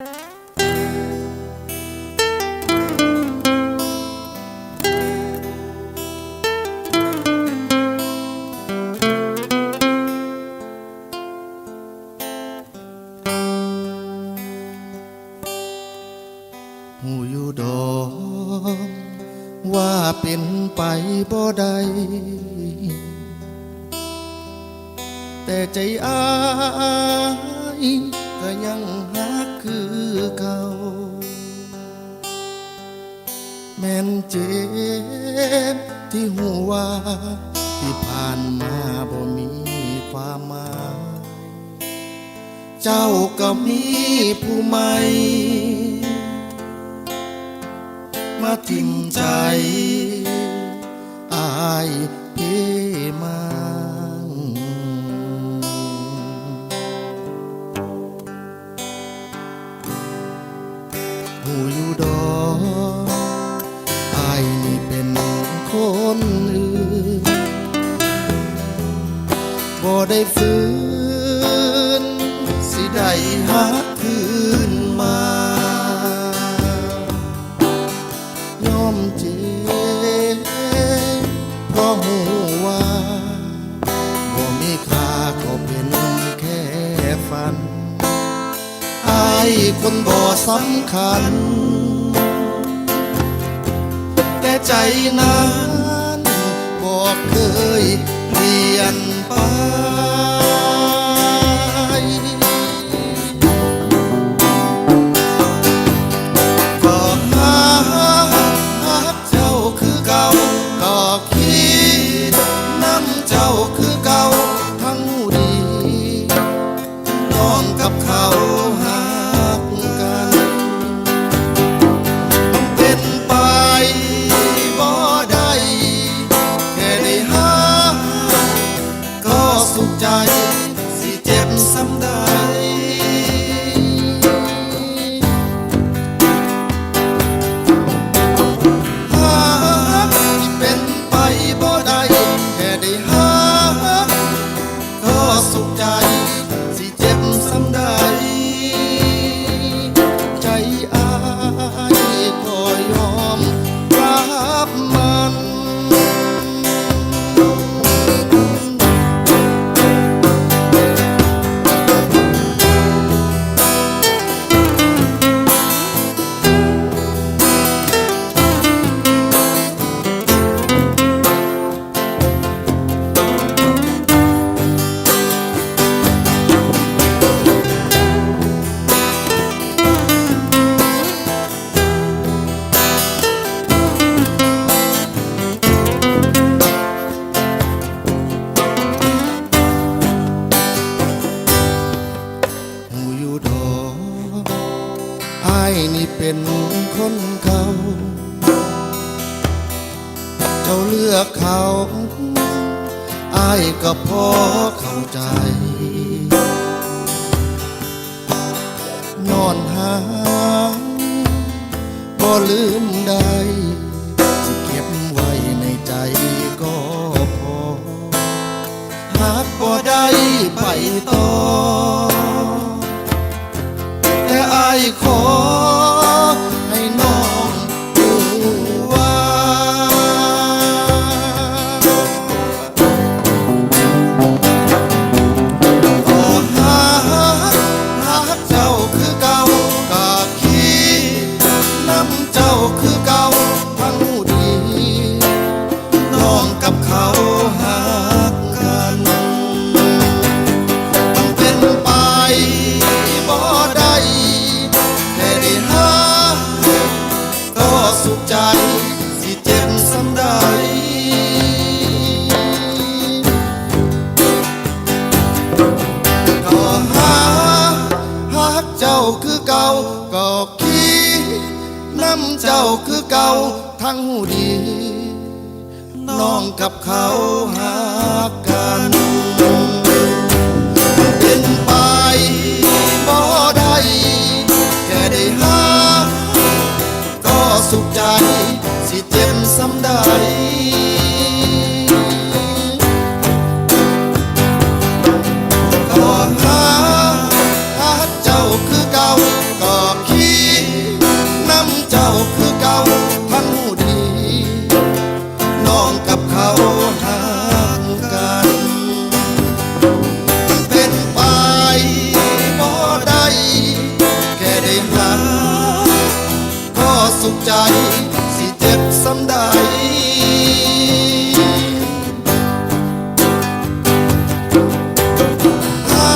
หูอยู่ดอกว่าเป็นไปบ่ได้แต่ใจอายก็ยัง ม่นเจ็บที่หัวที่ผ่านมาบ่มีความหมายเจ้าก็มีผู้ใหม่มาทิมใจอายเพมังหูอยู่ดอกอายนี่เป็น คนอื่นบ่ได้ฟื้น สิได้หักคืนมา ยอมเจ็บเพราะหูว่าบ่มีค่าก็เป็นแค่ฝันอายคนบ่สำคัญ แต่ใจนั้น อกเคยเปลี่ยนไป สุ คนเก่า เจ้าเลือกเขาอายก็พอเข้าใจ นอนหาก็ลืมได้สิเก็บไว้ในใจก็พอ หากบ่ได้ไปต่อ แต่อายขอ สุขใจ สิเจ็บสำใดก็หาหักเจ้าคือเก่าก็คิดน้ำเจ้าคือเก่าทั้งหูดี น้องกับเขาหา ก็หาหาเจ้าคือเก่าก็คิดนำเจ้าคือเก่าทั้ดี น้องกับเขาห่างกัน เป็นไปบ่ได้แค่ได้หาก็สุขใจ สำใดหา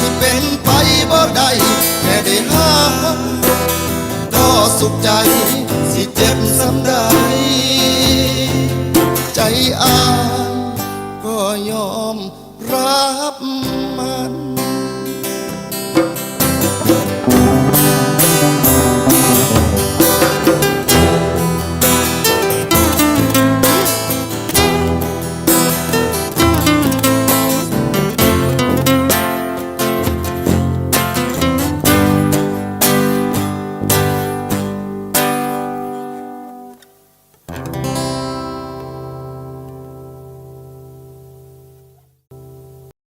ที่เป็นไปบ่ได้แค่ได้หาก็สุขใจ สิเจ็บซ้ำใดใจอา